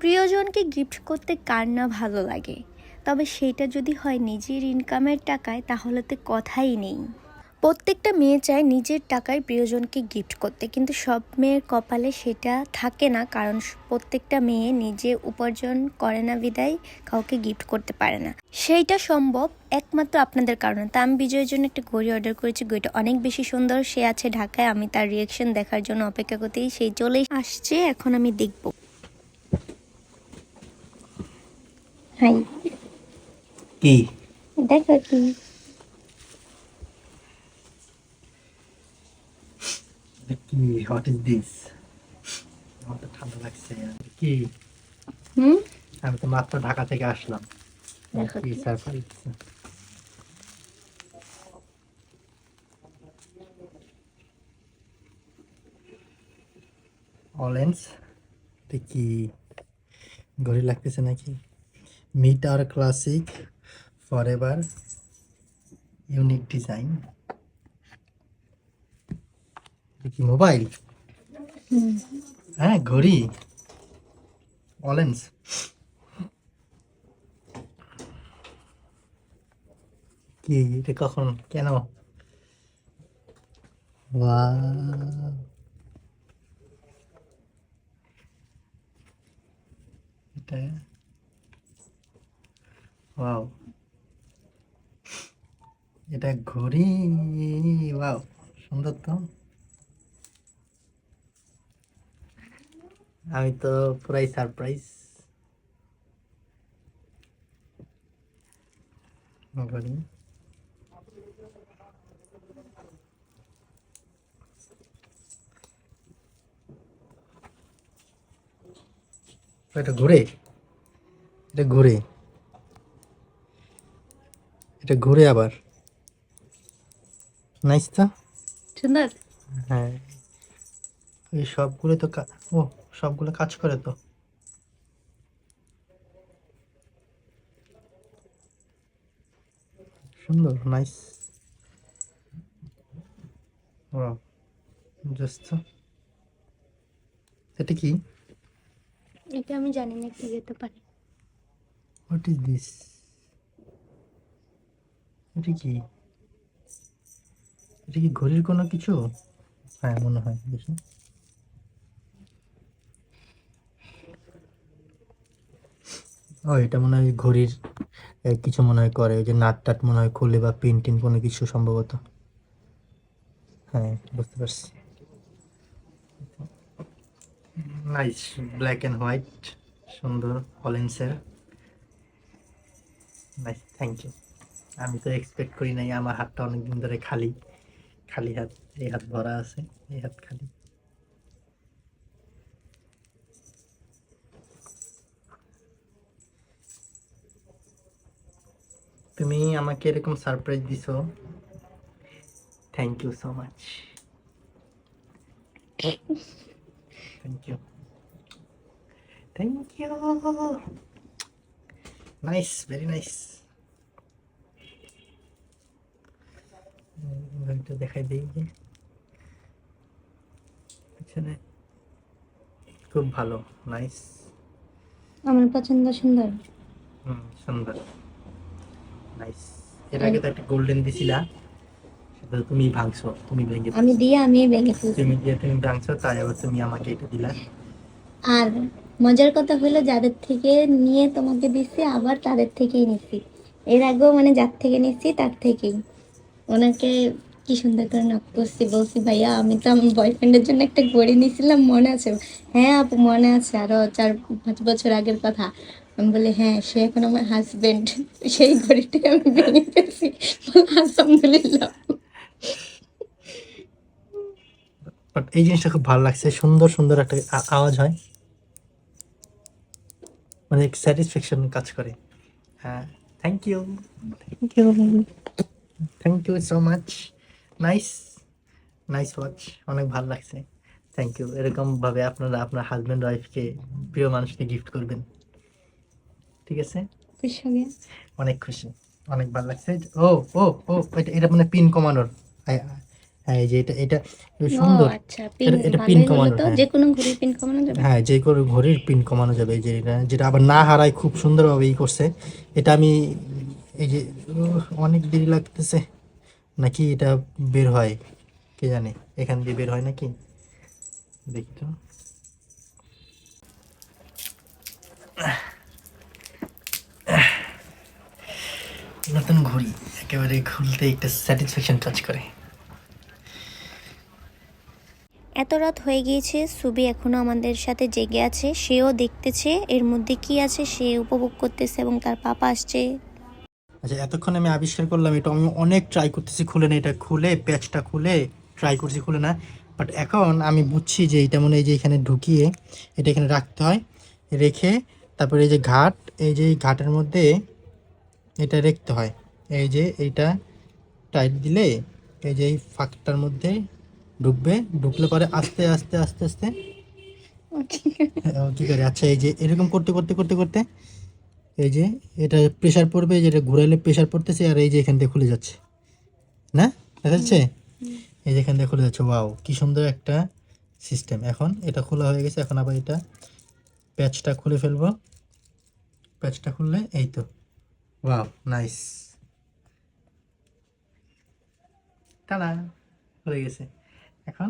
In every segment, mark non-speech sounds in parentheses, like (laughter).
প্রিয়জনকে গিফট করতে কার না ভালো লাগে? তবে সেটা যদি হয় নিজের ইনকামের টাকায়, তাহলে তো কথাই নেই। প্রত্যেকটা মেয়ে চায় নিজের টাকায় প্রিয়জনকে গিফট করতে, কিন্তু সব মেয়ের কপালে সেটা থাকে না, কারণ প্রত্যেকটা মেয়ে নিজে উপার্জন করে না বিদায়, কাউকে গিফট করতে পারে না। সেইটা সম্ভব একমাত্র আপনাদের কারণে। তা আমি বিজয়ের জন্য একটা ঘড়ি অর্ডার করেছি, ঘড়িটা অনেক বেশি সুন্দর, সে আছে ঢাকায়, আমি তার রিয়েকশন দেখার জন্য অপেক্ষা করতেই সেই চলেই আসছে, এখন আমি দেখব। হাই। কি? দেখো কি। কি হোয়াট ইজ দিস আমার তো ঠান্ডা লাগছে কি? হুম? আমি তো মাত্র ঢাকা থেকে আসলাম। কি সারপ্রাইজ অরেঞ্জ কি? ঘড়ি লাগতেছে নাকি? Meet R classic for ever unique design কি মোবাইল হ্যাঁ ঘড়ি। অরেঞ্জ কি, এটা কখন? কেন. এটা ওয়াও এটা ঘড়ি ওয়াও সুন্দর তো। আমি তো পুরাই সারপ্রাইজ ঘড়ি। এটা ঘুরে এটা ঘুরে এটা ঘুরে আবার। নাইস তো? সুন্দর? হ্যাঁ। এই সবগুলো তো ও সবগুলো কাজ করে তো। সুন্দর নাইস জাস্ট এটা কি? এটা আমি জানি না কি যেতে পারে। হোয়াট ইজ দিস এটা কি? এটা কি ঘড়ির কোনো কিছু? হ্যাঁ মনে হয়, দেখি। ও, এটা মনে হয় ঘড়ির কিছু মনে হয় করে, ওই যে নাট টাট মনে হয় খুলে বা পিন টিন কোনো কিছু সম্ভবত। হ্যাঁ বুঝতে পারছি। নাইস ব্ল্যাক অ্যান্ড হোয়াইট সুন্দর অরেঞ্জের নাইস থ্যাংক ইউ আমি তো এক্সপেক্ট করি নাই, আমার হাতটা অনেকদিন ধরে খালি খালি হাত, এই হাত ভরা আছে, এই হাত খালি। তুমি আমাকে এরকম সারপ্রাইজ দিছো। Thank you so much thank you thank you nice very nice ঘড়িটা দেখাই দিই যে পিছনে খুব ভালো নাইস আমার পছন্দ সুন্দর। হুম সুন্দর। নাইস এর আগে তো একটা গোল্ডেন দিছিলা। সেটা তুমি ভাঙছো তুমি ভেঙে আমি দিয়ে আমি ভেঙে ফেলছি। তুমি দিয়ে তুমি ভাঙছো তাই আবার তুমি আমাকে এটা দিলা। আর মজার কথা হলো যাদের থেকে নিয়ে তোমাকে দিচ্ছি আবার তাদের থেকেই নিচ্ছি এর আগেও মানে যার থেকে নিচ্ছি তার থেকেই। ওনাকে কি সুন্দর করে নক করছি বলছি ভাইয়া আমি তো আমার বয়ফ্রেন্ডের জন্য একটা ঘড়ি নিয়েছিলাম মনে আছে? হ্যাঁ আপু মনে আছে আরও চার পাঁচ বছর আগের কথা। আমি বলি হ্যাঁ সে এখন আমার হাজবেন্ড সেই ঘড়িটাই আমি ভেঙে ফেলছি। আলহামদুলিল্লাহ। বাট এই জিনিসটা খুব ভালো লাগছে সুন্দর সুন্দর একটা আওয়াজ হয়। মানে স্যাটিসফ্যাকশন কাজ করে। হ্যাঁ thank you thank you thank you so much nice nice watch অনেক ভালো লাগছে। থ্যাংক ইউ এরকম ভাবে আপনারা আপনার হাজব্যান্ড ওয়াইফকে প্রিয় মানুষকে গিফট করবেন। ঠিক আছে? অনেক খুশি। অনেক ভালো লাগছে। ও ও ও এটা এটা মানে পিন কমানোর। হ্যাঁ যে এটা এটা সুন্দর। আচ্ছা পিন এটা- হলো কমানো। যে কোনো ঘড়ি পিন কমানো যাবে। হ্যাঁ যে করে ঘড়ির পিন কমানো যাবে। এই যে এটা যেটা আবার না হারায় খুব সুন্দরভাবে ই করছে। এটা আমি এই যে, অনেক দেরি লাগতেছে। নাকি এটা বের হয়? কে জানে, এখান দিয়ে বের হয় নাকি? দেখি তো। নতুন ঘড়ি, একেবারে খুলতে একটা স্যাটিসফ্যাকশন কাজ করে। এত রাত হয়ে গিয়েছে, সুবি এখনও আমাদের সাথে জেগে আছে, সেও দেখতেছে, এর মধ্যে কি আছে সে উপভোগ করতেছে এবং তার পাপা আসছে। আচ্ছা এতক্ষণ আমি আবিষ্কার করলাম এটা আমি অনেক ট্রাই করতেছি খুলে না এটা খুলে প্যাচটা খুলে ট্রাই করছি খুলে না। বাট এখন আমি বুঝছি যে এটা মনে হয় যে এখানে ঢুকিয়ে এটা এখানে রাখতে হয় রেখে তারপরে এই যে ঘাট এই যে এই ঘাটের মধ্যে এটা রাখতে হয়। এই যে এইটা টাইট দিলে এই যে এই ফাঁকটার মধ্যে ঢুকবে ঢুকলে পরে আস্তে আস্তে আস্তে আস্তে। (laughs) হ্যাঁ, কি করে? আচ্ছা এই যে এরকম করতে করতে করতে করতে এই যে এটা প্রেশার পড়বে এই যে এটা ঘুরাইলে প্রেশার পড়তেছে আর এই যে এখান থেকে খুলে যাচ্ছে। না? দেখা যাচ্ছে? এই যে এখান থেকে খুলে যাচ্ছে। ওয়াও কি সুন্দর একটা সিস্টেম এখন এটা খোলা হয়ে গেছে এখন আবার এটা প্যাচটা খুলে ফেলব। প্যাচটা খুললে এই তো। ওয়াও নাইস টানা হয়ে গেছে। এখন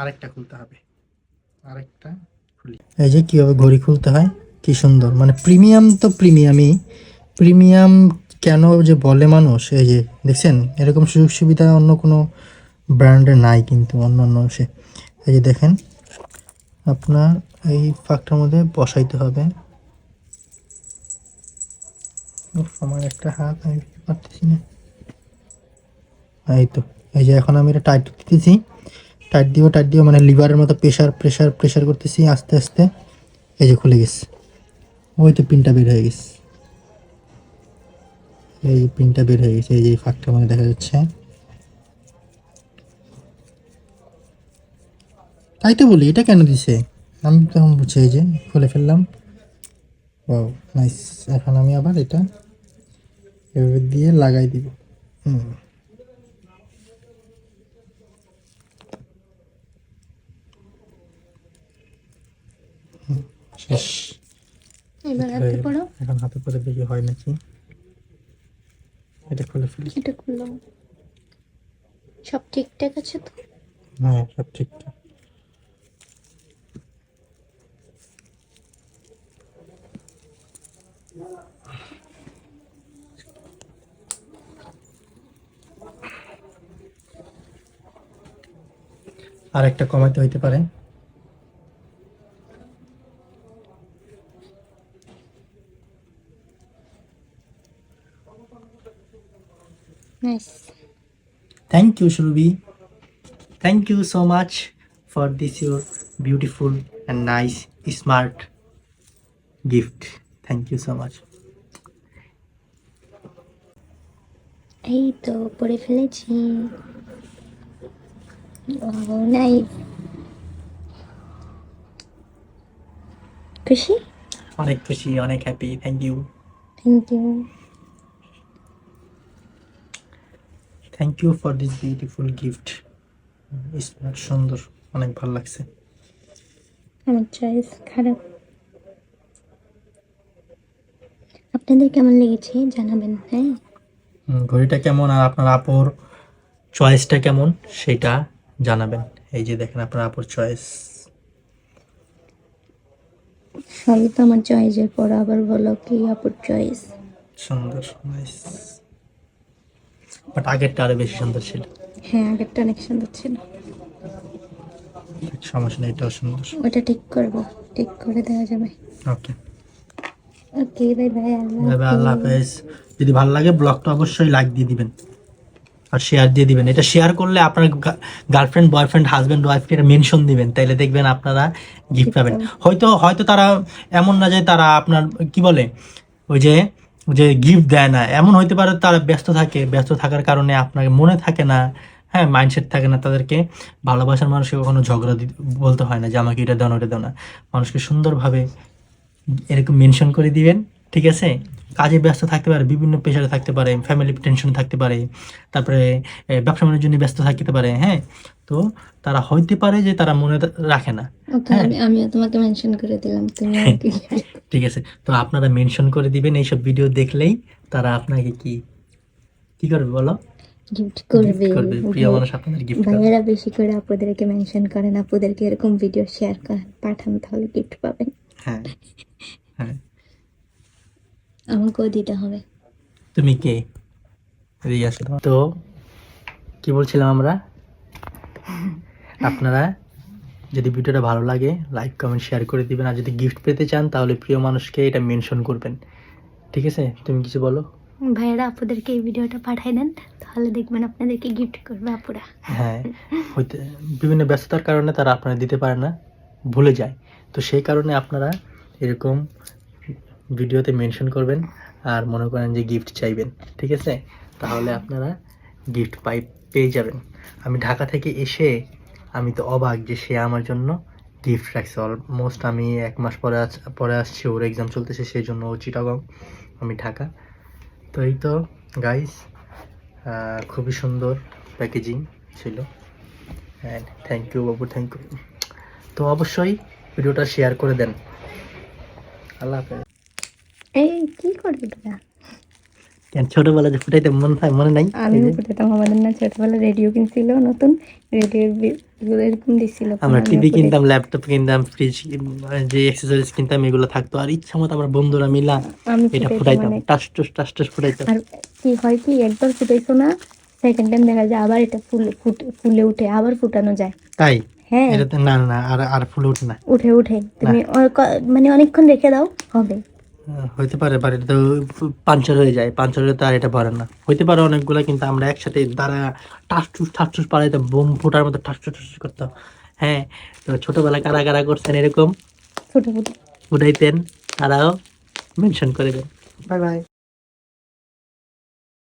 আরেকটা খুলতে হবে। আরেকটা খুলি। এই যে কীভাবে ঘড়ি খুলতে হয়? কি সুন্দর। মানে প্রিমিয়াম তো প্রিমিয়ামই। প্রিমিয়াম কেন যে বলে মানুষ, এই যে দেখছেন, এরকম সুযোগ সুবিধা অন্য কোনো ব্র্যান্ডে নাই কিন্তু, অন্য অন্য সে। এই যে দেখেন, আপনার এই ফাঁকটার মধ্যে বসাইতে হবে। আমার একটা হাত, আমি পারতেছি না। এই তো, এই যে এখন আমি এটা টাইট দিতেছি। টাইট দিব টাইট দিব মানে লিভারের মতো প্রেশার প্রেশার প্রেশার করতেছি আস্তে আস্তে। এই যে খুলে গেছে। ওই তো পিনটা বের হয়ে গেছে। এই পিনটা বের হয়ে গেছে, এই যে ফাঁকটা মানে দেখা যাচ্ছে। তাই তো বলি, এটা কেন দিছে? আমি তখন এই যে খুলে ফেললাম। ও নাইস এখন আমি আবার এটা এভাবে দিয়ে লাগাই দিব। হুম, শেষ। এবার হাতে পড়ো। এখন হাতে করে দেখি হয় নাকি। এটা খুলে ফেলি। এটা খুললাম সব ঠিকঠাক আছে তো? হ্যাঁ সব ঠিকঠাক। আর একটা কমাতে হইতে পারে। Nice Thank you, Shrubi. Thank you so much for this your beautiful and nice, smart gift. Thank you so much. এই তো পড়ে ফেলেছি নাইস খুশি অনেক খুশি অনেক happy thank you thank you thank you for this beautiful gift smart সুন্দর অনেক ভালো লাগছে। আমার চয়েস খারাপ। আপনাদের কেমন লেগেছে জানাবেন হ্যাঁ? ঘড়িটা কেমন আর আপনার আপুর চয়েসটা কেমন সেটা জানাবেন। এই যে দেখেন আপনার আপুর চয়েস সবই তো আমার চয়েসের পর আবার বলো কি আপুর চয়েস সুন্দর নাইস বাট আগেরটা আরও বেশি সুন্দর ছিল। হ্যাঁ আগেরটা অনেক সুন্দর ছিল। সমস্যা নেই এটাও সুন্দর। ওটা ঠিক করব ঠিক করে দেওয়া যাবে। ওকে ওকে বাই বাই ভাই আল্লাহ হাফেজ। যদি ভালো লাগে ব্লগটা অবশ্যই লাইক দিয়ে দিবেন। আর শেয়ার দিয়ে দিবেন। এটা শেয়ার করলে আপনার গার্লফ্রেন্ড বয়ফ্রেন্ড হাজব্যান্ড ওয়াইফকে এটা মেনশন দিবেন। তাইলে দেখবেন আপনারা গিফট পাবেন। হয়তো হয়তো তারা এমন না যে তারা আপনার কি বলে? ওই যে যে গিফট দেয় না, এমন হইতে পারে তারা ব্যস্ত থাকে, ব্যস্ত থাকার কারণে আপনাকে মনে থাকে না হ্যাঁ মাইন্ডসেট থাকে না তাদেরকে। ভালোবাসার মানুষকে কখনো ঝগড়া বলতে হয় না যে, আমাকে এটা দাও না, ওটা দাও না। মানুষকে সুন্দরভাবে এরকম মেনশন করে দিবেন, ঠিক আছে? কাজে ব্যস্ত থাকতে পারে, বিভিন্ন পেশারে থাকতে পারে ফ্যামিলি টেনশন থাকতে পারে, তারপরে ব্যবসা বাণিজ্য ব্যস্ত থাকতে পারে হ্যাঁ? তো তারা হইতে পারে যে তারা মনে রাখে না। হ্যাঁ। আমি তোমাকে মেনশন করে দিলাম তুমি (laughs) ঠিক আছে। তো আপনারা মেনশন করে দিবেন এইসব ভিডিও দেখলেই তারা আপনাকে কি কি করবে বলো? গিফট করবে। প্রিয় মানুষ আপনাদের গিফট ভাইয়েরা বেশি করে আপুদেরকে মেনশন করেন আপুদেরকে এরকম ভিডিও শেয়ার করেন পাঠান তাহলে গিফট পাবেন। হ্যাঁ। হ্যাঁ। আমাকেও দিতে হবে। তুমি কে। তো কি বলছিলাম আমরা? (laughs) আপনারা যদি ভিডিওটা ভালো লাগে লাইক কমেন্ট শেয়ার করে দিবেন। আর যদি গিফট পেতে চান তাহলে প্রিয় মানুষকে এটা মেনশন করবেন। ঠিক আছে? তুমি কিছু বলো? ভাইয়েরা আপুদেরকে এই ভিডিওটা পাঠাই দেন তাহলে দেখবেন আপনাদেরকে গিফট করবে আপুরা। হ্যাঁ হইতে বিভিন্ন ব্যস্ততার কারণে তারা আপনারা দিতে পারে না ভুলে যায়। তো সেই কারণে আপনারা এরকম ভিডিওতে মেনশন করবেন আর মনে করেন যে গিফট চাইবেন। ঠিক আছে? তাহলে আপনারা গিফট পাই পেয়ে যাবেন। আমি ঢাকা থেকে এসে আমি তো অবাক যে সে আমার জন্য গিফট রাখছে। অলমোস্ট আমি এক মাস পরে পরে আসছি, ওর এক্সাম চলতেছে, সেই জন্য ও চিটাগং আমি ঢাকা। তো এই তো গাইস খুবই সুন্দর প্যাকেজিং ছিল। অ্যান্ড থ্যাংক ইউ বাবু থ্যাংক ইউ তো অবশ্যই ভিডিওটা শেয়ার করে দেন। আল্লাহ হাফেজ। এই, কি করবে কেন ছোটবেলা যে ফুটাইতে মনে হয় মনে নাই? আমি ফুটাতাম আমাদের না ছোটবেলা রেডিও কিনছিল নতুন রেডিওর এগুলো এরকম দিছিল। আমরা টিভি কিনতাম ল্যাপটপ কিনতাম ফ্রিজ যে অ্যাক্সেসরিজ কিনতাম এগুলো থাকতো। আর ইচ্ছা মতো আমরা বন্ধুরা মিলা এটা ফুটাইতাম টাস টুস টাস টুস ফুটাইতাম। আর কি হয় কি একবার ফুটাইছো না সেকেন্ড টাইম দেখা যায় আবার এটা ফুল ফুট- ফুলে উঠে আবার ফুটানো যায়। তাই? হ্যাঁ। এটাতে না না, আর আর ফুলে ওঠে না। উঠে উঠে। তুমি মানে অনেকক্ষণ রেখে দাও হবে। হইতে পারে বাড়িটা তো পাঞ্চার হয়ে যায়। পাঞ্চার হলে তো আর এটা পারে না। হইতে পারে অনেকগুলো কিন্তু আমরা একসাথে দ্বারা ঠাসঠুস টুস ঠাস টুস পাড়াইতাম বোম ফোটার মতো ঠাস ঠাসঠুস ঠাস করতাম। হ্যাঁ তো ছোটোবেলা কারা কারা করছেন এরকম? উঠাইতেন তারাও মেনশন করে দেন বাই বাই